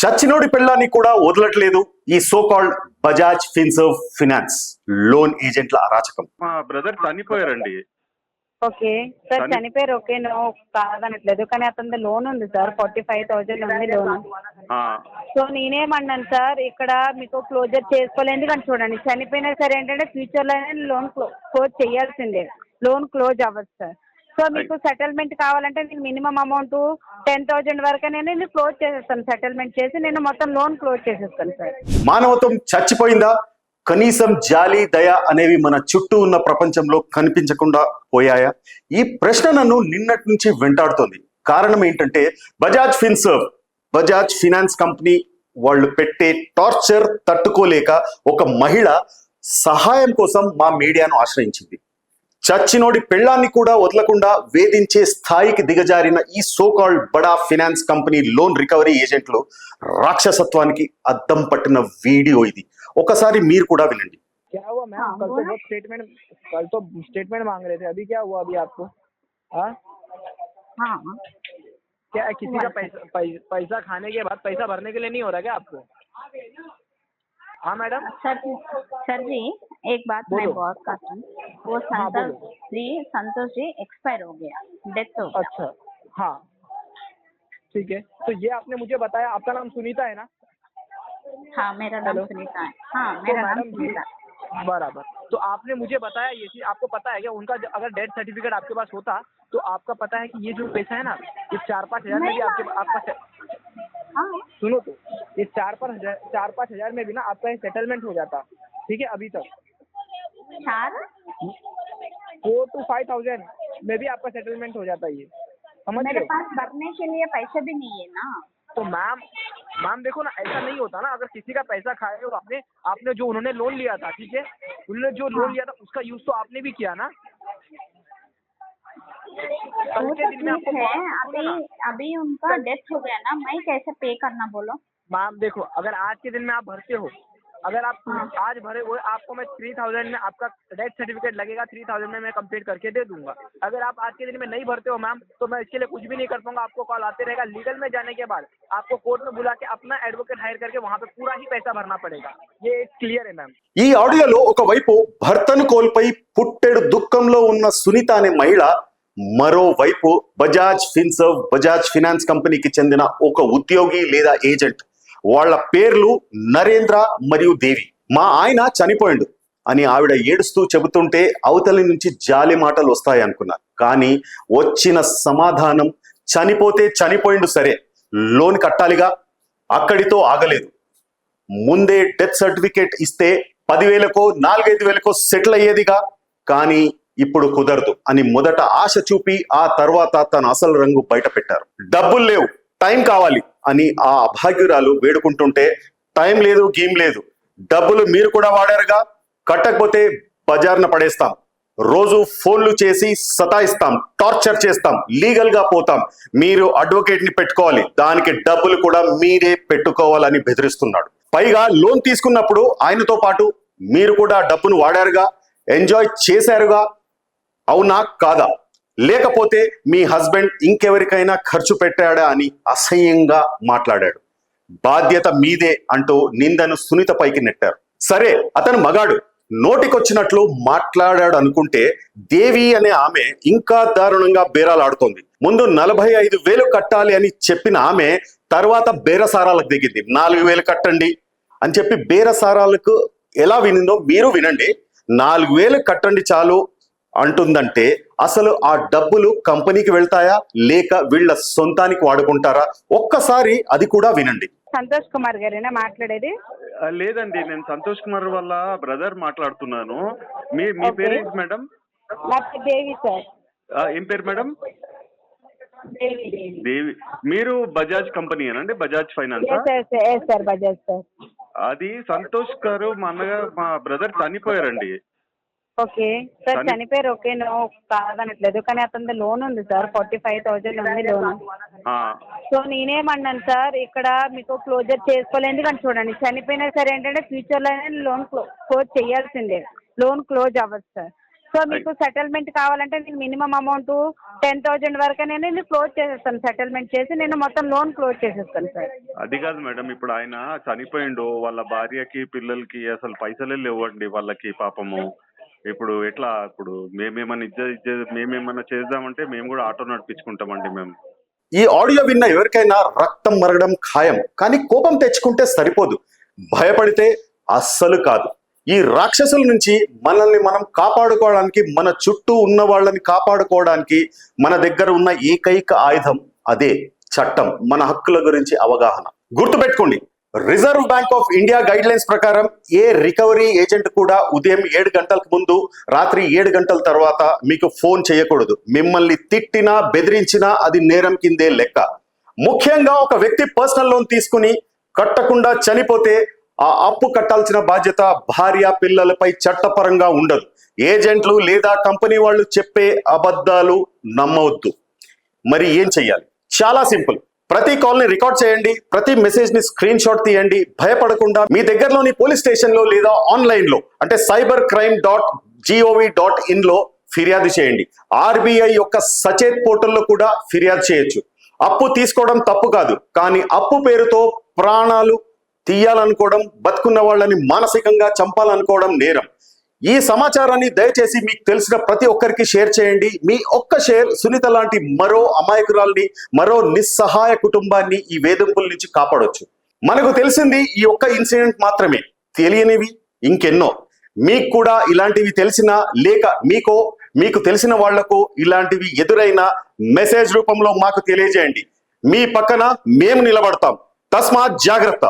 చచ్చినోడి పెళ్ళాన్ని కూడా వదలట్లేదు ఈ so called Bajaj Finserv finance loan ఏజెంట్ల అరాచకం. మా బ్రదర్ చనిపోయారండి. ఓకే. సార్ కానీ- చనిపోయారు. ఓకే నో కాదనట్లేదు. కానీ అతని లోన్ ఉంది సార్. ఫార్టీ ఫైవ్ థౌజండ్ ఉంది లోన్ ఆ, సో నేనేమన్నాను సార్ ఇక్కడ మీకు క్లోజర్ చేసుకోలేదు. ఎందుకంటే చూడండి చనిపోయినా సరే ఏంటంటే ఫ్యూచర్లోనే లోన్ క్లోజ్ చేయాల్సిందే. లోన్ క్లోజ్ అవ్వదు సార్. సో మీకు సెటిల్మెంట్ కావాలంటే నేను మినిమం అమౌంట్ టెన్ థౌజండ్ వరకు నేను క్లోజ్ చేసేస్తాను. సెటిల్మెంట్ చేసి నేను మొత్తం లోన్ క్లోజ్ చేసేస్తాను సార్. మానవత్వం చచ్చిపోయిందా? కనీసం జాలి దయ అనేవి మన చుట్టూ ఉన్న ప్రపంచంలో కనిపించకుండా పోయాయా? ఈ ప్రశ్న నన్ను నిన్నటి నుంచి వెంటాడుతోంది. కారణం ఏంటంటే Bajaj Finserv Bajaj finance company వాళ్ళు పెట్టే టార్చర్ తట్టుకోలేక ఒక మహిళ సహాయం కోసం మా మీడియాను ఆశ్రయించింది. చచ్చినోడి పెళ్ళాన్ని కూడా వదలకుండా వేధించే స్థాయికి దిగజారిన ఈ సోకాల్డ్ బడా ఫినాన్స్ కంపెనీ లోన్ రికవరీ ఏజెంట్లు రాక్షసత్వానికి అద్దం పట్టిన వీడియో ఇది ఒకసారి మీరు కూడా వినండి क्या हुआ मैम हाँ, कल तो बोलो। बहुत स्टेटमेंट कल तो स्टेटमेंट मांग रहे थे अभी क्या हुआ अभी आपको हाँ हाँ क्या है, किसी का पैसा पै- पैसा खाने के बाद पैसा भरने के लिए नहीं हो रहा क्या आपको हाँ मैडम सर सर जी एक बात मैं बहुत करती हूँ। वो हाँ, संतोष जी संतोष जी एक्सपायर हो गया। डेथ हो गया अच्छा हाँ। ठीक है। तो ये आपने मुझे बताया आपका नाम सुनीता है ना? हाँ मेरा नाम सुनीता है। हाँ तो मेरा नाम सुनीता बराबर। तो आपने मुझे बताया ये चीज़ आपको पता है क्या उनका अगर डेथ सर्टिफिकेट आपके पास होता तो आपका पता है कि ये जो पैसा है ना ये चार पाँच हज़ार में भी आपके। आपका हाँ। सुनो तो ये चार पाँच हज़ार चार पाँच हज़ार में भी ना आपका ये सेटलमेंट हो जाता। ठीक है अभी तक। चार? फोर टू फाइव थाउज़ेंड में भी आपका सेटलमेंट हो जाता ये। समझ मेरे पास भरने के लिए पैसे भी नहीं है ना। तो मैम मैम देखो ना ऐसा नहीं होता ना अगर किसी का पैसा खाए हो आपने आपने जो उन्होंने लोन लिया था ठीक है? उन्होंने जो लोन लिया था उसका यूज़ तो आपने भी किया ना। वो के तो दिन में आपको ठीक है अभी ना, अभी उनका डेथ हो गया ना मैं कैसे पे करना बोलो? मैम देखो अगर आज के दिन में आप भरते हो अगर आप हाँ। आज भरे हुए आपको मैं थ्री थाउजेंड में आपका डेथ सर्टिफिकेट लगेगा थ्री थाउजेंड में मैं कंप्लीट करके दे दूंगा अगर आप आज के दिन में नहीं भरते हो मैम तो मैं इसके लिए कुछ भी नहीं कर पाऊंगा आपको कॉल आते रहेगा लीगल में जाने के बाद आपको कोर्ट में बुला के अपना एडवोकेट हायर करके वहाँ पे पूरा ही पैसा भरना पड़ेगा ये क्लियर है मैम ఈ ఆడియోలో ఒకవైపు భర్తను కోల్పోయి పుట్టెడు దుఃఖంలో ఉన్న సునీత అనే మహిళ మరోవైపు బజాజ్ ఫిన్సర్వ్ బజాజ్ ఫినాన్స్ కంపెనీకి చెందిన ఒక ఉద్యోగి లేదా ఏజెంట్ వాళ్ళ పేర్లు నరేంద్ర మరియు దేవి. మా ఆయన చనిపోయిండు అని ఆవిడ ఏడుస్తూ చెబుతుంటే అవతలి నుంచి జాలి మాటలు వస్తాయి కానీ వచ్చిన సమాధానం చనిపోతే చనిపోయిండు సరే లోన్ కట్టాలిగా అక్కడితో ఆగలేదు. ముందే డెత్ సర్టిఫికేట్ ఇస్తే పదివేలకో నాలుగైదు వేలకో సెటిల్ అయ్యేదిగా కానీ ఇప్పుడు కుదరదు అని మొదట ఆశ చూపి ఆ తర్వాత తన అసలు రంగు బయట పెట్టారు. డబ్బులు లేవు. టైం కావాలి అని ఆ అభాగ్యురాలు వేడుకుంటుంటే టైం లేదు గేమ్ లేదు. డబ్బులు మీరు కూడా వాడారుగా? కట్టకపోతే బజార్న పడేస్తాం. రోజు ఫోన్లు చేసి సతాయిస్తాం టార్చర్ చేస్తాం లీగల్గా పోతాం. మీరు అడ్వకేట్ని పెట్టుకోవాలి. దానికి డబ్బులు కూడా మీరే పెట్టుకోవాలని బెదిరిస్తున్నాడు. పైగా లోన్ తీసుకున్నప్పుడు ఆయనతో పాటు మీరు కూడా డబ్బును వాడారుగా? ఎంజాయ్ చేశారుగా? అవునా? కాదా? లేకపోతే మీ హస్బెండ్ ఇంకెవరికైనా ఖర్చు పెట్టాడా అని అసహ్యంగా మాట్లాడాడు. బాధ్యత మీదే అంటూ నిందను సునీత పైకి నెట్టారు. సరే అతను మగాడు. నోటికొచ్చినట్లు మాట్లాడాడు అనుకుంటే దేవి అనే ఆమె ఇంకా దారుణంగా బేరాలాడుతోంది. ముందు నలభై ఐదు వేలు కట్టాలి అని చెప్పిన ఆమె తర్వాత బేరసారాలకు దిగింది. నాలుగు వేలు కట్టండి అని చెప్పి బేరసారాలకు ఎలా వినిందో మీరు వినండి. నాలుగు వేలు కట్టండి చాలు అంటుందంటే అసలు ఆ డబ్బులు కంపెనీకి వెళ్తాయా? లేక వీళ్ళ సొంతానికి వాడుకుంటారా? ఒక్కసారి అది కూడా వినండి. సంతోష్ కుమార్ గారేనా మాట్లాడేది? లేదండి నేను సంతోష్ కుమార్ వాళ్ళ బ్రదర్ మాట్లాడుతున్నాను. మీ మీ. పేరేంటి మేడం? దేవి సార్. ఏం పేరు మేడం? దేవి మీరు బజాజ్ కంపెనీ అండి? బజాజ్ ఫైనాన్స్? బజాజ్ సార్. అది సంతోష్ గారు మా అన్నగారు మా బ్రదర్ చనిపోయారండి. ఓకే. సార్ చని- చనిపోయారు. ఓకే నో కాదనట్లేదు. కానీ అతని లోన్ ఉంది సార్. ఫార్టీ ఫైవ్ థౌజండ్ ఉంది లోన్. సో నేనేమన్నాను సార్ ఇక్కడ మీకు క్లోజర్ చేసుకోలేదు. ఎందుకంటే చూడండి చనిపోయినా సరే ఏంటంటే ఫ్యూచర్లోనే లోన్ క్లోజ్ చేయాల్సిందే. లోన్ క్లోజ్ అవ్వదు సార్. సో మీకు సెటిల్మెంట్ కావాలంటే నేను మినిమం అమౌంట్ టెన్ థౌజండ్ వరకు నేను క్లోజ్ చేసేస్తాను. సెటిల్మెంట్ చేసి నేను మొత్తం లోన్ క్లోజ్ చేసేస్తాను సార్. అది కాదు మేడం ఇప్పుడు ఆయన చనిపోయిండు. వాళ్ళ భార్యకి పిల్లలకి అసలు పైసలే లేవండి వాళ్ళకి పాపము. ఇప్పుడు ఎట్లా ఇప్పుడు మేమేమన్నా ఇజ్జ మేమేమన్నా చేద్దామంటే మేము కూడా ఆటో నడిపించుకుంటామండి మేము. ఈ ఆడియో విన్న ఎవరికైనా రక్తం మరగడం ఖాయం కానీ కోపం తెచ్చుకుంటే సరిపోదు. భయపడితే అస్సలు కాదు. ఈ రాక్షసుల నుంచి మనల్ని మనం కాపాడుకోవడానికి మన చుట్టూ ఉన్న వాళ్ళని కాపాడుకోవడానికి మన దగ్గర ఉన్న ఏకైక ఆయుధం అదే చట్టం మన హక్కుల గురించి అవగాహన. గుర్తుపెట్టుకోండి reserve bank of India guidelines ప్రకారం ఏ రికవరీ ఏజెంట్ కూడా ఉదయం ఏడు గంటలకు ముందు రాత్రి ఏడు గంటల తర్వాత మీకు ఫోన్ చేయకూడదు. మిమ్మల్ని తిట్టినా బెదిరించినా అది నేరం కిందే లెక్క. ముఖ్యంగా ఒక వ్యక్తి పర్సనల్ లోన్ తీసుకుని కట్టకుండా చనిపోతే ఆ అప్పు కట్టాల్సిన బాధ్యత భార్య పిల్లలపై చట్టపరంగా ఉండదు. ఏజెంట్లు లేదా కంపెనీ వాళ్ళు చెప్పే అబద్ధాలు నమ్మవద్దు. మరి ఏం చెయ్యాలి? చాలా సింపుల్. ప్రతి కాల్ని రికార్డ్ చేయండి ప్రతి మెసేజ్ని స్క్రీన్ షాట్ తీయండి భయపడకుండా మీ దగ్గరలోని పోలీస్ స్టేషన్లో లేదా ఆన్లైన్లో అంటే cyber crime dot G O V dot ఇన్లో ఫిర్యాదు చేయండి. ఆర్బీఐ యొక్క సచేత్ పోర్టల్లో కూడా ఫిర్యాదు చేయొచ్చు. అప్పు తీసుకోవడం తప్పు కాదు కానీ అప్పు పేరుతో ప్రాణాలు తీయాలనుకోవడం బతుకున్న వాళ్ళని మానసికంగా చంపాలనుకోవడం నేరం. ఈ సమాచారాన్ని దయచేసి మీకు తెలిసిన ప్రతి ఒక్కరికి షేర్ చేయండి. మీ ఒక్క షేర్ సునీత లాంటి మరో అమాయకురాల్ని మరో నిస్సహాయ కుటుంబాన్ని ఈ వేధింపుల నుంచి కాపాడొచ్చు. మనకు తెలిసింది ఈ ఒక్క ఇన్సిడెంట్ మాత్రమే. తెలియనివి ఇంకెన్నో. మీకు కూడా ఇలాంటివి తెలిసిన లేక మీకో మీకు తెలిసిన వాళ్ళకు ఇలాంటివి ఎదురైన మెసేజ్ రూపంలో మాకు తెలియజేయండి. మీ పక్కన మేము నిలబడతాం. తస్మాత్ జాగ్రత్త.